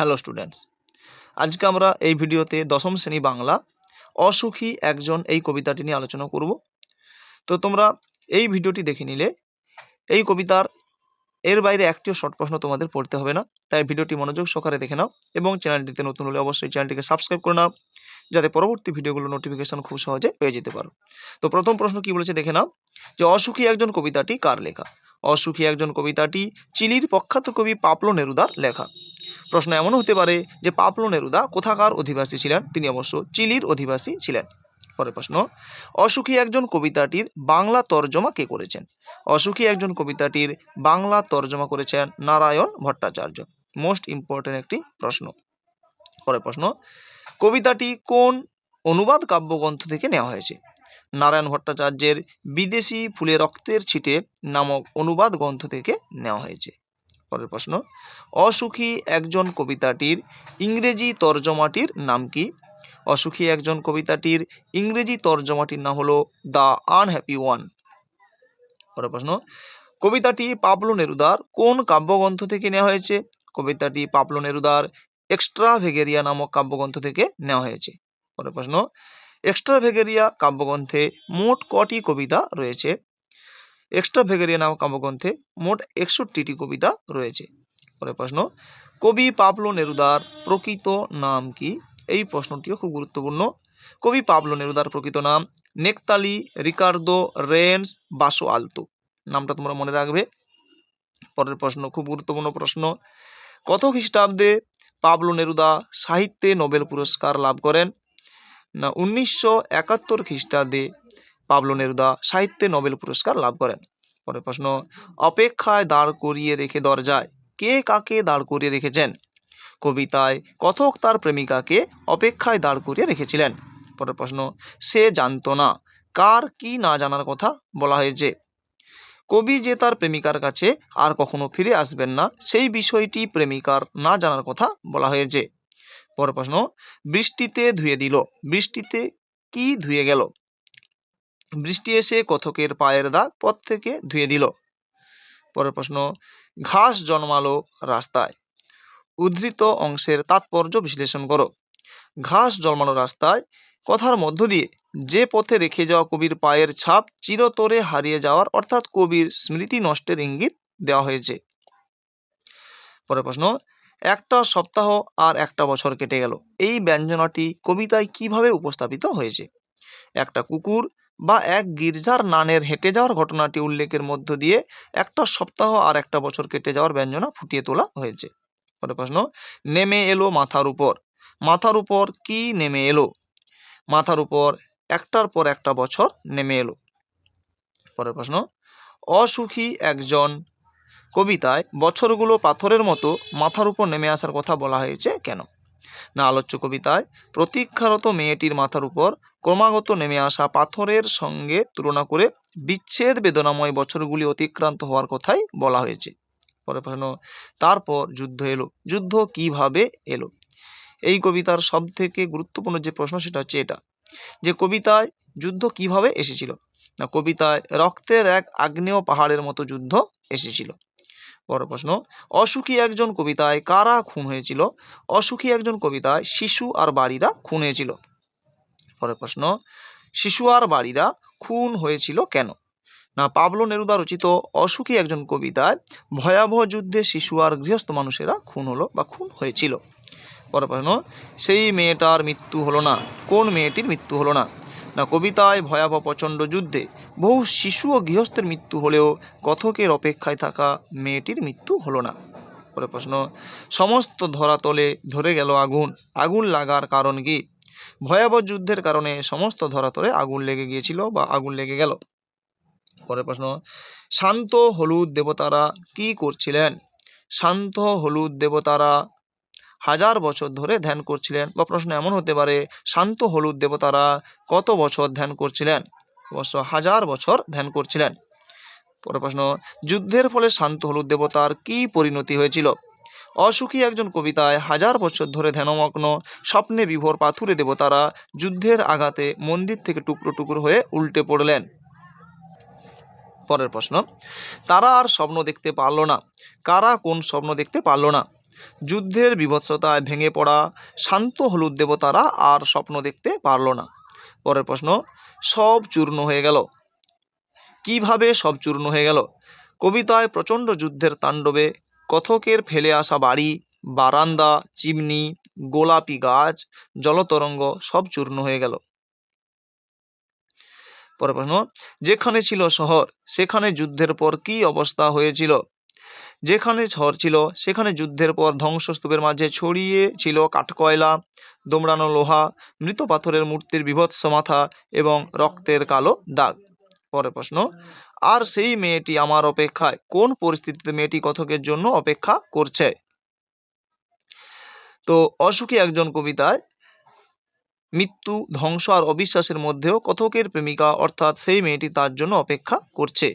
Hello students আজকে আমরা এই ভিডিওতে দশম শ্রেণি বাংলা অসুখী একজন এই কবিতাটি নিয়ে আলোচনা করব। তো তোমরা এই ভিডিওটি দেখে নিলে এই কবিতার এর বাইরে একটিও শর্ট প্রশ্ন তোমাদের পড়তে হবে না। তাই ভিডিওটি মনোযোগ সহকারে দেখে নাও এবং চ্যানেলটিতে নতুন হলে অবশ্যই চ্যানেলটিকে সাবস্ক্রাইব করে নাও যাতে পরবর্তী ভিডিওগুলো নোটিফিকেশন খুব সহজে পেয়ে যেতে পারো। তো প্রথম প্রশ্ন কি বলেছে দেখে নাও যে অসুখী একজন কবিতাটি কার লেখা? অসুখী একজন কবিতাটি চিলির প্রখ্যাত কবি পাপলো নেরুদার লেখা। প্রশ্ন এমন হতে পারে যে পাপলো নেরুদা কোথাকার অধিবাসী ছিলেন? তিনি অবশ্য চিলির অধিবাসী ছিলেন। পরের প্রশ্ন, অসুখী একজন কবিতাটির বাংলা তর্জমা কে করেছেন? অসুখী একজন কবিতাটির বাংলা তর্জমা করেছেন নারায়ণ ভট্টাচার্য। মোস্ট ইম্পর্টেন্ট একটি প্রশ্ন। পরের প্রশ্ন, কবিতাটি কোন অনুবাদ কাব্যগ্রন্থ থেকে নেওয়া হয়েছে? নারায়ণ ভট্টাচার্যের বিদেশি ফুলে রক্তের ছিটে নামক অনুবাদ গ্রন্থ থেকে নেওয়া হয়েছে। পরের প্রশ্ন, অসুখী একজন কবিতাটির ইংরেজি তর্জমাটির নাম কি? অসুখী একজন কবিতাটির ইংরেজি তর্জমাটির নাম হলো দ্য আনহ্যাপি ওয়ান পরের প্রশ্ন, কবিতাটি পাবলো নেরুদার কোন কাব্যগ্রন্থ থেকে নেওয়া হয়েছে? কবিতাটি পাবলো নেরুদার এক্সট্রা ভেগেরিয়া নামক কাব্যগ্রন্থ থেকে নেওয়া হয়েছে। পরের প্রশ্ন এক্সট্রা ভেগেরিয়া কাব্যগ্রন্থে মোট কটি কবিতা রয়েছে? এক্সট্রা ভেগেরিয়া নামক কাব্যগ্রন্থে মোট একষট্টিটি কবিতা রয়েছে। পরের প্রশ্ন, কবি পাবলো নেরুদার প্রকৃত নাম কি? এই প্রশ্নটিও খুব গুরুত্বপূর্ণ। কবি পাবলো নেরুদার প্রকৃত নাম নেকতালি রিকার্দো রেন্স বাসো আলতো। নামটা তোমরা মনে রাখবে। পরের প্রশ্ন, খুব গুরুত্বপূর্ণ প্রশ্ন, কত খ্রিস্টাব্দে পাবলো নেরুদা সাহিত্যে নোবেল পুরস্কার লাভ করেন? না, উনিশশো একাত্তর খ্রিস্টাব্দে পাবলো নেরুদা সাহিত্যে নোবেল পুরস্কার লাভ করেন। পরের প্রশ্ন, অপেক্ষায় দাঁড় করিয়ে রেখে দরজায় কে কাকে দাঁড় করিয়ে রেখেছেন? কবিতায় কথক তার প্রেমিকাকে অপেক্ষায় দাঁড় করিয়ে রেখেছিলেন। পরের প্রশ্ন, সে জানতো না, কার কি না জানার কথা বলা হয়েছে? কবি যে তার প্রেমিকার কাছে আর কখনো ফিরে আসবেন না, সেই বিষয়টি প্রেমিকার না জানার কথা বলা হয়েছে। পরের প্রশ্ন, বৃষ্টিতে ধুয়ে দিল, বৃষ্টিতে কি ধুয়ে গেল? বৃষ্টি এসে কথকের পায়ের দাগ পথ থেকে ধুয়ে দিল। পরের প্রশ্ন, ঘাস জন্মালো রাস্তায়। উদ্ধৃত অংশের তাৎপর্য বিশ্লেষণ করো। ঘাস জন্মানো রাস্তায় কথার মধ্য দিয়ে যে পথে রেখে যাওয়া কবির পায়ের ছাপ চিরতরে হারিয়ে যাওয়ার অর্থাৎ কবির স্মৃতি নষ্টের ইঙ্গিত দেওয়া হয়েছে। পরের প্রশ্ন, একটা সপ্তাহ আর একটা বছর কেটে গেল। এই ব্যঞ্জনাটি কবিতায় কীভাবে উপস্থাপিত হয়েছে? একটা কুকুর বা এক গির্জার নানের হেঁটে যাওয়ার ঘটনাটি উল্লেখের মধ্য দিয়ে একটা সপ্তাহ আর একটা বছর কেটে যাওয়ার ব্যঞ্জনা ফুটিয়ে তোলা হয়েছে। পরের প্রশ্ন, নেমে এলো মাথার উপর। মাথার উপর কি নেমে এলো? মাথার উপর একটার পর একটা বছর নেমে এলো। পরের প্রশ্ন, অসুখী একজন কবিতায় বছরগুলো পাথরের মতো মাথার উপর নেমে আসার কথা বলা হয়েছে কেন? না আলোচ্য কবিতায়। প্রতীক্ষারত মেয়েটির মাথার উপর ক্রমাগত নেমে আসা পাথরের সঙ্গে তুলনা করে বিচ্ছেদ বেদনাময় বছরগুলি অতিক্রান্ত হওয়ার কথাই বলা হয়েছে। পরের প্রশ্ন, তারপর যুদ্ধ এলো? যুদ্ধ কীভাবে এলো? এই কবিতার সব থেকে গুরুত্বপূর্ণ যে প্রশ্ন, সেটা হচ্ছে এটা। যে কবিতায় যুদ্ধ কীভাবে এসেছিল? না কবিতায় রক্তের এক আগ্নেয় পাহাড়ের মতো যুদ্ধ এসেছিল। বড় প্রশ্ন। অসুখী একজন কবিতায় কারা খুন হয়েছিল? অসুখী একজন কবিতায় শিশু আর বাড়িরা খুন হয়েছিল। পরের প্রশ্ন, শিশু আর বাড়িরা খুন হয়েছিল কেন? না, পাবলো নেরুদা রচিত অসুখী একজন কবিতায় ভয়াবহ যুদ্ধে শিশু আর গৃহস্থ মানুষেরা খুন হলো বা খুন হয়েছিল। পরের প্রশ্ন, সেই মেয়েটার মৃত্যু হলো না। কোন মেয়েটির মৃত্যু হলো না? না কবিতায় ভয়াবহ প্রচণ্ড যুদ্ধে। বহু শিশু ও গৃহস্থের মৃত্যু হলেও কথকের অপেক্ষায় থাকা মেয়েটির মৃত্যু হলো না। পরে প্রশ্ন, সমস্ত ধরাতলে ধরে গেল আগুন। আগুন লাগার কারণ কি? ভয়াবহ যুদ্ধের কারণে সমস্ত ধরাতলে আগুন লেগে গিয়েছিল বা আগুন লেগে গেল। পরের প্রশ্ন, শান্ত হলুদ দেবতারা কি করছিলেন? শান্ত হলুদ দেবতারা হাজার বছর ধরে ধ্যান করছিলেন বা প্রশ্ন এমন হতে পারে, শান্ত হলুদ দেবতারা কত বছর ধ্যান করছিলেন? অবশ্য হাজার বছর ধ্যান করছিলেন। পরের প্রশ্ন, যুদ্ধের ফলে শান্ত হলুদ দেবতার কি পরিণতি হয়েছিল? অসুখী একজন কবিতায় হাজার বছর ধরে ধ্যানমগ্ন, স্বপ্নে বিভোর পাথুরে দেবতারা যুদ্ধের আঘাতে মন্দির থেকে টুকরো টুকরো হয়ে উল্টে পড়লেন। পরের প্রশ্ন, তারা আর স্বপ্ন দেখতে পারল না। কারা কোন স্বপ্ন দেখতে পারল না? যুদ্ধের বিভৎসতায় ভেঙে পড়া শান্ত হলুদ দেবতারা আর স্বপ্ন দেখতে পারল না। পরের প্রশ্ন, সব চূর্ণ হয়ে গেল। কীভাবে সব চূর্ণ হয়ে গেল? কবিতায় প্রচণ্ড যুদ্ধের তাণ্ডবে কথকের ফেলে আসা বাড়ি, বারান্দা, চিমনি, গোলাপি গাছ, জলতরঙ্গ সব চূর্ণ হয়ে গেল। পরের প্রশ্ন, যেখানে ছিল শহর, সেখানে যুদ্ধের পর কি অবস্থা হয়েছিল? যেখানে শহর ছিল, সেখানে যুদ্ধের পর ধ্বংসস্তূপের মাঝে ছড়িয়ে ছিল কাঠকয়লা, দোমড়ানো লোহা, মৃত পাথরের মূর্তির বিভৎস মাথা এবং রক্তের কালো দাগ। পরের প্রশ্ন, আর সেই মেয়েটি আমার অপেক্ষায়? কোন পরিস্থিতিতে মেয়েটি কথকের জন্য অপেক্ষা করছে? তো অসুখী একজন কবিতায়, মৃত্যু, ধ্বংস আর অবিশ্বাসের মধ্যেও কথকের প্রেমিকা, অর্থাৎ সেই মেয়েটি তার জন্য অপেক্ষা করছে।